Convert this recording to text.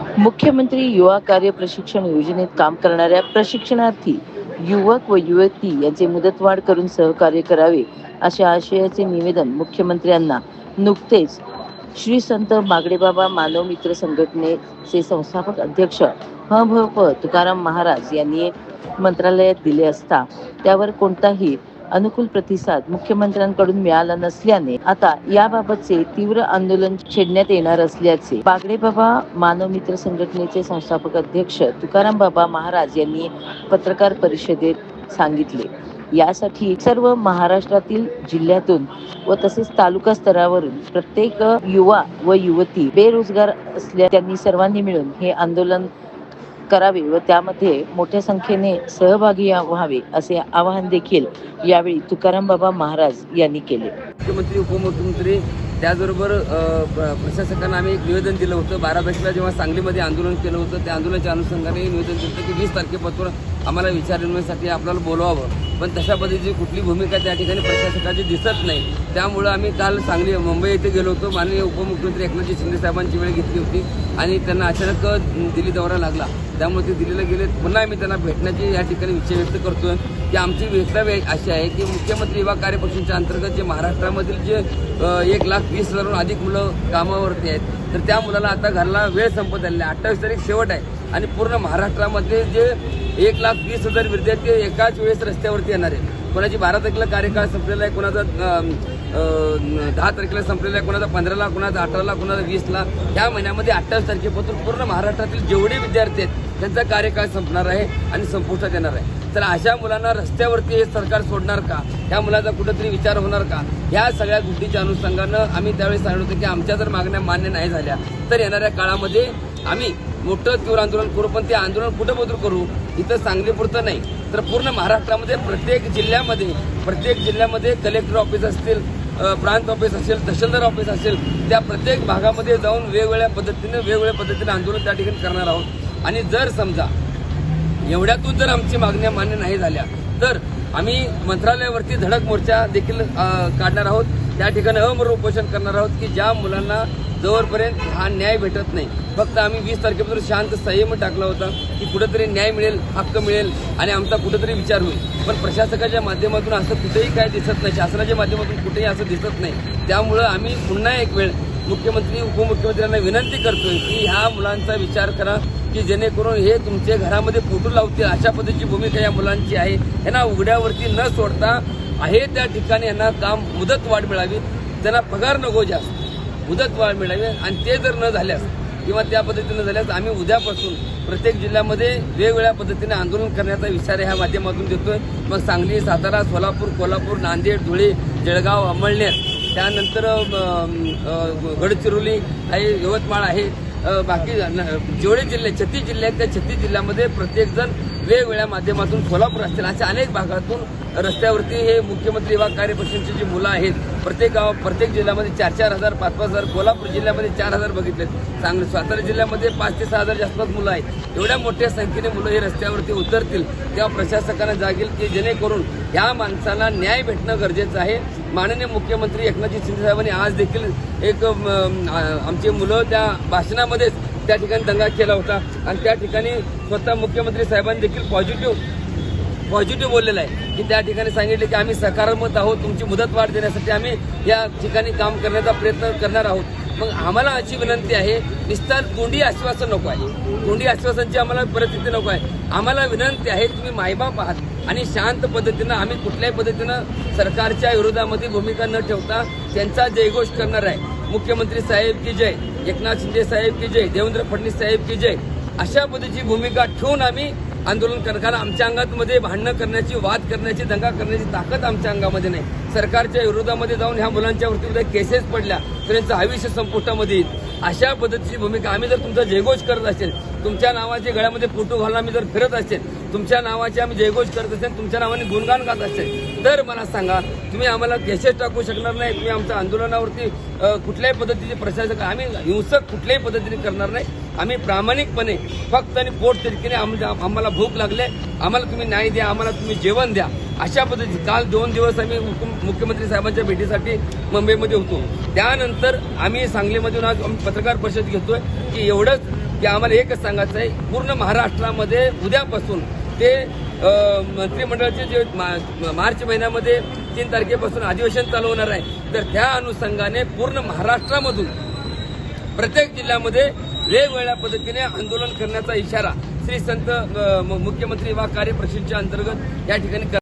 मुख्यमंत्री युवा कार्य प्रशिक्षण योजनेत काम करणाऱ्या प्रशिक्षणार्थी युवक व युवती यांचे मुदतवाढ करून सहकार्य करावे अशा आशयाचे निवेदन मुख्यमंत्र्यांना. नुकतेच श्री संत मागडेबाबा मानव मित्र संघटनेचे संस्थापक अध्यक्ष ह. भ. प. तुकाराम महाराज यांनी मंत्रालयात दिले असता त्यावर कोणताही अनुकूल प्रतिसाद मुख्यमंत्र्यांकडून मिळाला नसल्याने आता याबाबतचे तीव्र आंदोलन छेडण्यात येणार असल्याचे बागडेबाबा मानव मित्र संघटनेचे संस्थापक अध्यक्ष तुकाराम बाबा महाराज यांनी पत्रकार परिषदेत सांगितले. यासाठी सर्व महाराष्ट्रातील जिल्ह्यातून व तसेच तालुका स्तरावरून प्रत्येक युवा व युवती बेरोजगार असल्या त्यांनी सर्वांनी मिळून हे आंदोलन करावे व त्यामध्ये मोठ्या संख्येने सहभागी व्हावे असे आवाहन देखील यावेळी तुकाराम बाबा महाराज यांनी केले. मुख्यमंत्री उपमुख्यमंत्री त्याचबरोबर प्र- प्रशासकांना आम्ही एक निवेदन दिलं होतं. बारा तारखेला जेव्हा सांगलीमध्ये आंदोलन केलं होतं त्या आंदोलनाच्या अनुषंगाने निवेदन दिलं होतं की वीस तारखेपासून आम्हाला विचारण्यासाठी आपल्याला बोलवावं. पण तशा पद्धतीची कुठली भूमिका त्या ठिकाणी प्रशासकाची दिसत नाही. त्यामुळं आम्ही काल सांगली मुंबई येथे गेलो होतो. माननीय उपमुख्यमंत्री एकनाथजी शिंदे साहेबांची वेळ घेतली होती आणि त्यांना अचानक दिल्ली दौरा लागला. त्यामुळे ते दिल्लीला गेले. पुन्हा आम्ही त्यांना भेटण्याची या ठिकाणी इच्छा व्यक्त करतोय. की आमची वक्तव्य अशी आहे की मुख्यमंत्री युवा कार्यपक्षांच्या अंतर्गत जे महाराष्ट्रामधील जे एक लाख वीस हजारहून अधिक मुलं कामावरती आहेत तर त्या मुलाला आता घरला वेळ संपत आलेला आहे. अठ्ठावीस तारीख शेवट आहे. आणि पूर्ण महाराष्ट्रामध्ये जे एक लाख वीस हजार विद्यार्थी एकाच वेळेस रस्त्यावरती येणार आहे कोणाची बारा तारखेला कार्यकाळ संपलेला आहे कोणाचा दहा तारखेला संपलेला आहे कोणाचा पंधराला कोणाचा अठराला कोणाचा वीसला या महिन्यामध्ये अठ्ठावीस तारखेपासून पूर्ण महाराष्ट्रातील जेवढे विद्यार्थी आहेत त्यांचा कार्यकाळ संपणार आहे आणि संपुष्टात येणार आहे. तर अशा मुलांना रस्त्यावरती हे सरकार सोडणार का? ह्या मुलाचा कुठंतरी विचार होणार का? ह्या सगळ्या गोष्टीच्या अनुषंगानं आम्ही त्यावेळी सांगितलं होतं की आमच्या जर मागण्या मान्य नाही झाल्या तर येणाऱ्या काळामध्ये आम्ही मोठं तीव्र आंदोलन करू पण ते आंदोलन कुठं बदल करू इथं सांगलीपुरतं नाही. तर पूर्ण महाराष्ट्रामध्ये प्रत्येक जिल्ह्यामध्ये प्रत्येक जिल्ह्यामध्ये कलेक्टर ऑफिस असतील प्रांत ऑफिस असेल तहसीलदार ऑफिस असेल त्या प्रत्येक भागामध्ये जाऊन वेगवेगळ्या पद्धतीने वेगवेगळ्या पद्धतीने आंदोलन त्या ठिकाणी करणार आहोत. आणि जर समजा एवढ्यातून जर आमची मागण्या मान्य नाही झाल्या तर आम्ही मंत्रालयावरती धडक मोर्चा देखील काढणार आहोत. त्या ठिकाणी अमर उपोषण करणार आहोत की ज्या मुलांना जवळपर्यंत हा न्याय भेटत नाही फक्त आम्ही वीस तारखेपासून शांत संयम टाकला होता की कुठेतरी न्याय मिळेल हक्क मिळेल आणि आमचा कुठेतरी विचार होईल. पण प्रशासकाच्या माध्यमातून असं कुठेही काय दिसत नाही शासनाच्या माध्यमातून कुठेही असं दिसत नाही. त्यामुळं आम्ही पुन्हा एक वेळ मुख्यमंत्री उपमुख्यमंत्र्यांना विनंती करतोय की ह्या मुलांचा विचार करा की जेणेकरून हे तुमचे घरामध्ये फोटो लावतील अशा पद्धतीची भूमिका या मुलांची आहे. यांना उघड्यावरती न सोडता आहे त्या ठिकाणी यांना काम मुदत वाढ मिळावी. त्यांना पगार नको जास्त. मुदतवाढ मिळावी आणि ते जर न झाल्यास किंवा त्या पद्धतीनं झाल्यास आम्ही उद्यापासून प्रत्येक जिल्ह्यामध्ये वेगवेगळ्या पद्धतीने आंदोलन करण्याचा विचार ह्या माध्यमातून देतोय. मग सांगली सातारा सोलापूर कोल्हापूर नांदेड धुळे जळगाव अंमळनेर त्यानंतर गडचिरोली आहे यवतमाळ आहे. बाकी न- जेवढे जिल्हे छत्तीस जिल्हे आहेत त्या छत्तीस जिल्ह्यामध्ये प्रत्येकजण वेगवेगळ्या माध्यमातून सोलापूर असतील अशा अनेक भागातून रस्त्यावरती हे मुख्यमंत्री विभाग कार्यपक्षांची जी मुलं आहेत प्रत्येक गाव प्रत्येक जिल्ह्यामध्ये चार चार हजार पाच पाच हजार कोल्हापूर जिल्ह्यामध्ये चार हजार बघितले सांगली सातारा जिल्ह्यामध्ये पाच ते सहा हजार जास्त मुलं आहेत. एवढ्या मोठ्या संख्येने मुलं हे रस्त्यावरती उतरतील. तेव्हा प्रशासकांना जागेल की जेणेकरून ह्या माणसाला न्याय भेटणं गरजेचं आहे. माननीय मुख्यमंत्री एकनाथजी शिंदे साहेबांनी आज देखील एक आमची मुलं त्या भाषणामध्येच त्या ठिकाणी दंगा केला होता. आणि त्या ठिकाणी स्वतः मुख्यमंत्री साहेबांनी देखील पॉझिटिव्ह पॉझिटिव्ह बोललेलं आहे की त्या ठिकाणी सांगितले की आम्ही सकारात्मक आहोत तुमची मुदत वाढ देण्यासाठी आम्ही या ठिकाणी काम करण्याचा प्रयत्न करणार आहोत. मग आम्हाला अशी विनंती आहे निस्तार कोंडी आश्वासन नको आहे. कोंडी आश्वासनची आम्हाला परिस्थिती नको आहे. आम्हाला विनंती आहे तुम्ही मायबाप आहात आणि शांत पद्धतीनं आम्ही कुठल्याही पद्धतीनं सरकारच्या विरोधामध्ये भूमिका न ठेवता त्यांचा जयघोष करणार आहे. मुख्यमंत्री साहेब की जय एकनाथ शिंदे साहेब की जय देवेंद्र फडणवीस साहेब की जय अशा पद्धतीची भूमिका ठेवून आम्ही आंदोलन करणार आमच्या अंगामध्ये भांडणं करण्याची वाद करण्याची दंगा करण्याची ताकद आमच्या अंगामध्ये नाही. सरकारच्या विरोधामध्ये जाऊन ह्या मुलांच्यावरती उद्या केसेस पडल्या तर यांचं आयुष्य संपुष्टामध्ये येईल. अशा पद्धतीची भूमिका आम्ही जर तुमचा जयघोष करत असेल तुमच्या नावाचे गळ्यामध्ये फोटो घालून आम्ही जर फिरत असेल तुमच्या नावाचे आम्ही जयघोष करत असेल तुमच्या नावाने गुणगान गात असेल तर मला सांगा तुम्ही आम्हाला केसेस टाकू शकणार नाही तुम्ही आमच्या आंदोलनावरती कुठल्याही पद्धतीचे प्रशासक आम्ही हिंसक कुठल्याही पद्धतीने करणार नाही आम्ही प्रामाणिकपणे फक्त आणि पोट तिरकीने आम्हाला भूक लागले आम्हाला तुम्ही न्याय द्या आम्हाला तुम्ही जेवण द्या अशा पद्धती काल दोन दिवस आम्ही मुख्यमंत्री साहेबांच्या भेटीसाठी मुंबईमध्ये होतो. त्यानंतर आम्ही सांगलीमधून आज आम्ही पत्रकार परिषद घेतोय की एवढंच की आम्हाला एकच सांगायचं आहे पूर्ण महाराष्ट्रामध्ये उद्यापासून ते मंत्रिमंडळाचे जे मा- मार्च महिन्यामध्ये तीन तारखेपासून अधिवेशन चालू होणार आहे. तर त्या अनुषंगाने पूर्ण महाराष्ट्रामधून प्रत्येक जिल्ह्यामध्ये वेगवेगळ्या पद्धतीने आंदोलन करण्याचा इशारा श्री संत मुख्यमंत्री वा कार्य अंतर्गत या ठिकाणी